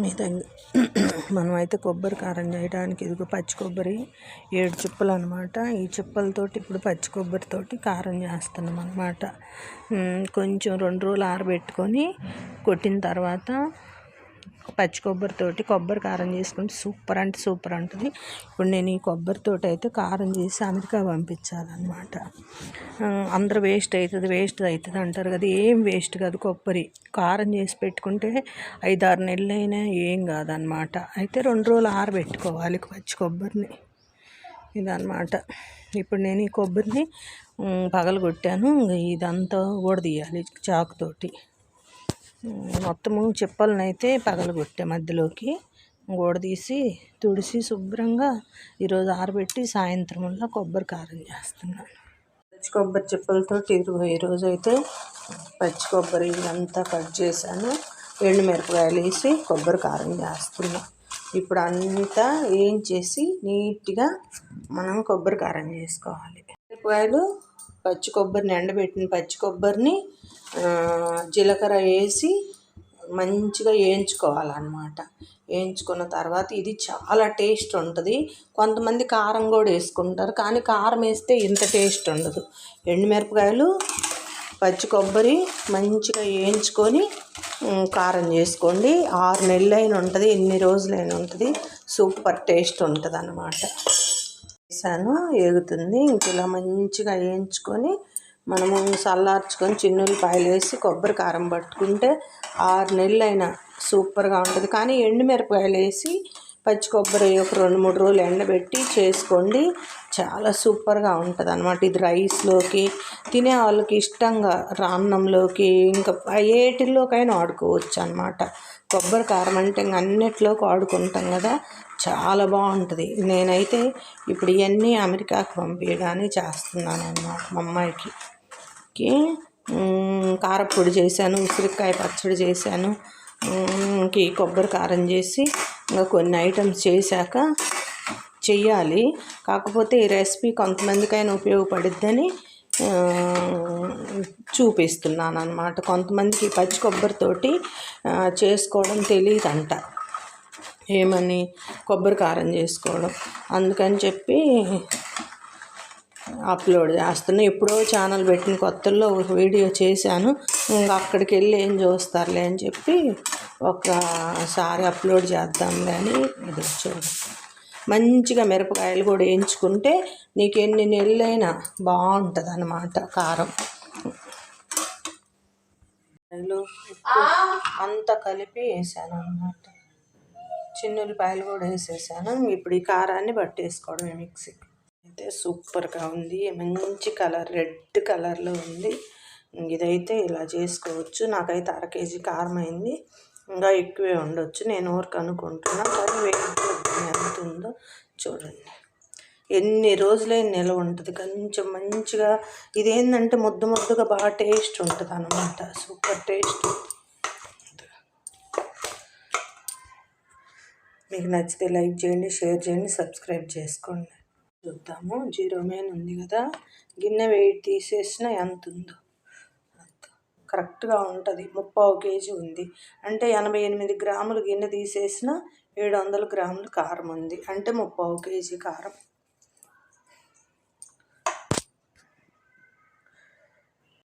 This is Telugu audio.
మీ మనమైతే కొబ్బరి కారం చేయడానికి ఇదిగో పచ్చి కొబ్బరి ఏడు చిప్పలు అనమాట ఈ చిప్పలతోటి ఇప్పుడు పచ్చి కొబ్బరితోటి కారం చేస్తున్నాం అనమాట కొంచెం రెండు రోజులు ఆరబెట్టుకొని కొట్టిన తర్వాత పచ్చి కొబ్బరితోటి కొబ్బరి కారం చేసుకుంటే సూపర్ అంటే సూపర్ ఉంటుంది ఇప్పుడు నేను ఈ కొబ్బరితోటి అయితే కారం చేసి అమెరికా పంపించాలన్నమాట. అందరూ వేస్ట్ అవుతుంది వేస్ట్ అవుతుంది అంటారు కదా. ఏం వేస్ట్ కాదు కొబ్బరి. కారం చేసి పెట్టుకుంటే ఐదారు నెలలైనా ఏం కాదనమాట అయితే రెండు రోజులు ఆరబెట్టుకోవాలి పచ్చి కొబ్బరిని. ఇదన్నమాట. ఇప్పుడు నేను ఈ కొబ్బరిని పగలగొట్టాను. ఇదంతా ఊడదీయాలి చాకుతోటి మొత్తము చెప్పలను అయితే పగలగొట్టే మధ్యలోకి. గోడ తీసి తుడిసి శుభ్రంగా ఈరోజు ఆరబెట్టి సాయంత్రంలో కొబ్బరి కారం చేస్తున్నాను. పచ్చి కొబ్బరి చెప్పలతో ఈరోజు అయితే పచ్చి కొబ్బరి ఇదంతా కట్ చేశాను. ఎండుమిరపకాయలు వేసి కొబ్బరి కారం చేస్తున్నాను ఇప్పుడు అంతా ఏం చేసి నీట్గా మనం కొబ్బరి కారం చేసుకోవాలి. మిరపకాయలు పచ్చి కొబ్బరిని ఎండబెట్టిన పచ్చి కొబ్బరిని జీలకర్ర వేసి మంచిగా వేయించుకోవాలన్నమాట. వేయించుకున్న తర్వాత ఇది చాలా టేస్ట్ ఉంటుంది. కొంతమంది కారం కూడా వేసుకుంటారు. కానీ కారం వేస్తే ఇంత టేస్ట్ ఉండదు. ఎండుమిరపకాయలు పచ్చి కొబ్బరి మంచిగా వేయించుకొని కారం చేసుకోండి. ఆరు నెలలైన ఉంటుంది ఎన్ని రోజులైన ఉంటుంది. సూపర్ టేస్ట్ ఉంటుంది అన్నమాట వేసాను ఎగుతుంది ఇంక ఇలా మంచిగా వేయించుకొని మనము చల్లార్చుకొని చిన్నుల్లిపాయలు వేసి కొబ్బరి కారం పట్టుకుంటే ఆరు నెలలైనా సూపర్గా ఉంటుంది. కానీ ఎండుమిరపకాయలు వేసి పచ్చి కొబ్బరి ఒక రెండు మూడు రోజులు ఎండబెట్టి చేసుకోండి. చాలా సూపర్గా ఉంటుంది అనమాట ఇది రైస్లోకి తినే వాళ్ళకి ఇష్టంగా అన్నంలోకి ఇంకా ఏటిల్లోకైనా వాడుకోవచ్చు అనమాట కొబ్బరి కారం అంటే ఇంక అన్నిట్లోకి వాడుకుంటాం కదా. చాలా బాగుంటుంది. నేనైతే ఇప్పుడు ఇవన్నీ అమెరికాకు పంపించడానికి చేస్తున్నాను అన్నమాట మా అమ్మాయికి. కి కారపొడి చేశాను ఉసిరికాయ పచ్చడి చేశాను ఇంక కొబ్బరి కారం చేసి ఇంకా కొన్ని ఐటమ్స్ చేశాక చెయ్యాలి. కాకపోతే ఈ రెసిపీ కొంతమందికైనా ఉపయోగపడిద్దని చూపిస్తున్నాను అనమాట కొంతమందికి పచ్చి కొబ్బరితోటి చేసుకోవడం తెలియదంట. ఏమని? కొబ్బరి కారం చేసుకోవడం. అందుకని చెప్పి అప్లోడ్ చేస్తున్నా. ఎప్పుడో ఛానల్ పెట్టిన కొత్తల్లో ఒక వీడియో చేశాను. ఇంకా అక్కడికి వెళ్ళి ఏం చూస్తారులే అని చెప్పి ఒకసారి అప్లోడ్ చేద్దాంలే అని ఇది చూడండి మంచిగా మిరపకాయలు కూడా వేయించుకుంటే నీకు ఎన్ని నెలలైనా బాగుంటుంది అన్నమాట కారం అంతా కలిపి వేసాను అనమాట చిన్నులపాయలు కూడా వేసేసాను. ఇప్పుడు ఈ కారాన్ని పట్టేసుకోవడమే మిక్సీకి. అయితే సూపర్గా ఉంది. మంచి కలర్ రెడ్ కలర్లో ఉంది. ఇదైతే ఇలా చేసుకోవచ్చు. నాకైతే అర కేజీ కారం అయింది. ఇంకా ఎక్కువే ఉండొచ్చు. నేను ఊరికి అనుకుంటున్నా. కానీ వేడి ఎంత ఉందో చూడండి. ఎన్ని రోజులే నిల్వ ఉంటుంది. కొంచెం మంచిగా ఇదేంటంటే ముద్దు ముద్దుగా బాగా టేస్ట్ ఉంటుంది అనమాట సూపర్ టేస్ట్. మీకు నచ్చితే లైక్ చేయండి షేర్ చేయండి సబ్స్క్రైబ్ చేసుకోండి. చూద్దాము. జీరో మెయిన్ ఉంది కదా. గిన్నె వెయిట్ తీసేసిన ఎంత ఉందో. కరెక్ట్గా ఉంటుంది. ముప్పావు కేజీ ఉంది. అంటే ఎనభై ఎనిమిది గ్రాములు గిన్నె తీసేసిన ఏడు వందల గ్రాములు కారం ఉంది. అంటే ముప్పావు కేజీ కారం.